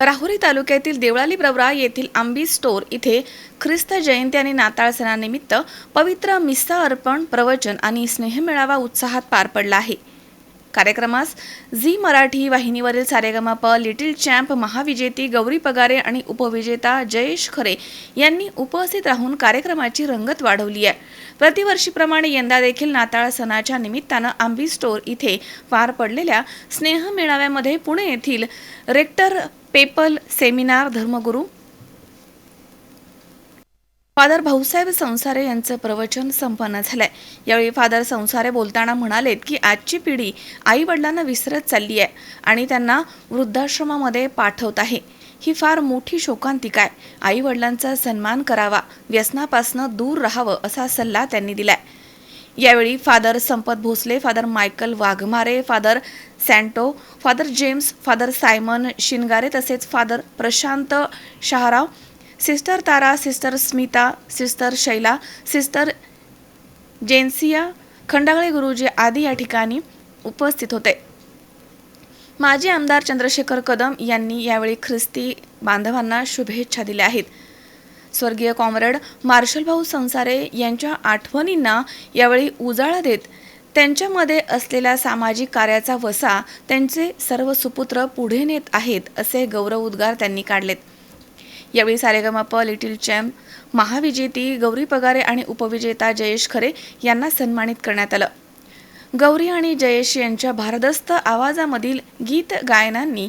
राहुरी तालुक्यातील देवळाली प्रवरा येथील आंबी स्टोर इथे ख्रिस्त जयंती आणि नाताळ सणानिमित्त पवित्र मिस्सा अर्पण प्रवचन आणि स्नेहमेळावा उत्साहात पार पडला आहे. कार्यक्रमास झी मराठी वाहिनीवरील सारेगमाप लिटिल चॅम्प महाविजेती गौरी पगारे आणि उपविजेता जयेश खरे यांनी उपस्थित राहून कार्यक्रमाची रंगत वाढवली आहे. प्रतिवर्षीप्रमाणे यंदा देखील नाताळ सणाच्या निमित्तानं आंबी स्टोर इथे पार पडलेल्या स्नेह मेळाव्यामध्ये पुणे येथील रेक्टर पेपल सेमिनार धर्मगुरू. फादर भाऊसाहेब संसारे यांचं प्रवचन संपन्न झालंय. यावेळी फादर संसारे बोलताना म्हणालेत की आजची पिढी आई वडिलांना विसरत चालली आहे आणि त्यांना वृद्धाश्रमामध्ये पाठवत आहे. ही फार मोठी शोकांतिका आहे. आई वडिलांचा सन्मान करावा व्यसनापासनं दूर राहावं असा सल्ला त्यांनी दिलाय. यावेळी father Sampat Bhosale father Michael Waghmare father Santo father James father Simon Shingare तसेच father Prashant Shaharao sister Tara sister Smita sister Shaila sister Jensia Khandagale Guruji आदी या ठिकाणी उपस्थित होते. माजी आमदार चंद्रशेखर कदम यांनी यावेळी ख्रिस्ती बांधवांना शुभेच्छा दिल्या आहेत. स्वर्गीय कॉम्रेड मार्शल भाऊ संसारे यांच्या आठवणींना यावेळी उजाळा देत त्यांच्यामध्ये असलेला सामाजिक कार्याचा वसा त्यांचे सर्व सुपुत्र पुढे नेत आहेत असे गौरव उद्गार त्यांनी काढलेत. यावेळी सारेगमप लिटिल चॅम्प महाविजेती गौरी पगारे आणि उपविजेता जयेश खरे यांना सन्मानित करण्यात आलं. गौरी आणि जयेश यांच्या भारदस्त आवाजामधील गीत गायनांनी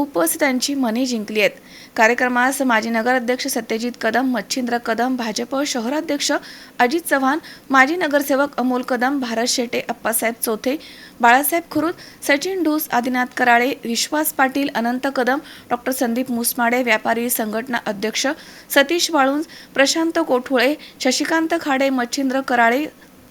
उपस्थितांची मने जिंकली आहेत. कार्यक्रमास माजी नगराध्यक्ष सत्यजित कदम मच्छिंद्र कदम भाजप शहराध्यक्ष अजित चव्हाण माजी नगरसेवक अमोल कदम भारत शेटे अप्पासाहेब चोथे बाळासाहेब खुरुद सचिन ढूस आदिनाथ कराळे विश्वास पाटील अनंत कदम डॉक्टर संदीप मुसमाडे व्यापारी संघटना अध्यक्ष Satish Walunj Prashant Kothule Shashikant Khade Machhindra Karale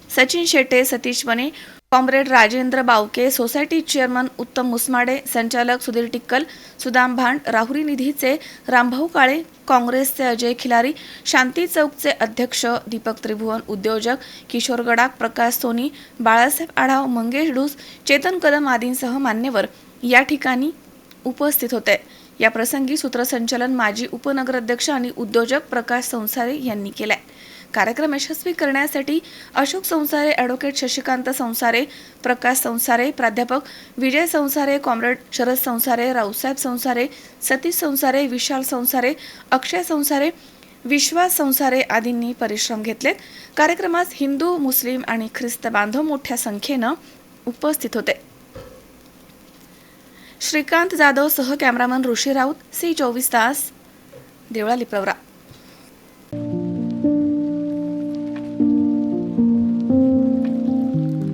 Sachin Shete Satish Vane comrade Rajendra Bavke society chairman Uttam Musmade संचालक सुधीर टिक्कल सुदाम भांड राहुरी निधीचे रामभाऊ काळे काँग्रेसचे अजय खिलारी शांती चौकचे अध्यक्ष दीपक त्रिभुवन उद्योजक किशोर गडाख प्रकाश सोनी बाळासाहेब आढाव मंगेश डूस चेतन कदम आदींसह मान्यवर या ठिकाणी उपस्थित होते. या प्रसंगी सूत्रसंचालन माजी उपनगराध्यक्ष आणि उद्योजक प्रकाश संसारे यांनी केलाय. कार्यक्रम यशस्वी करण्यासाठी अशोक संसारे ॲडव्होकेट शशिकांत संसारे प्रकाश संसारे प्राध्यापक विजय संसारे कॉम्रेड शरद संसारे रावसाहेब संसारे सतीश संसारे विशाल संसारे अक्षय संसारे विश्वास संसारे आदींनी परिश्रम घेतलेत. कार्यक्रमास हिंदू मुस्लिम आणि ख्रिस्त बांधव मोठ्या संख्येनं उपस्थित होते. श्रीकांत जाधव सह कॅमेरामन ऋषी राऊत सी चोवीस तास देवळाली प्रवरा.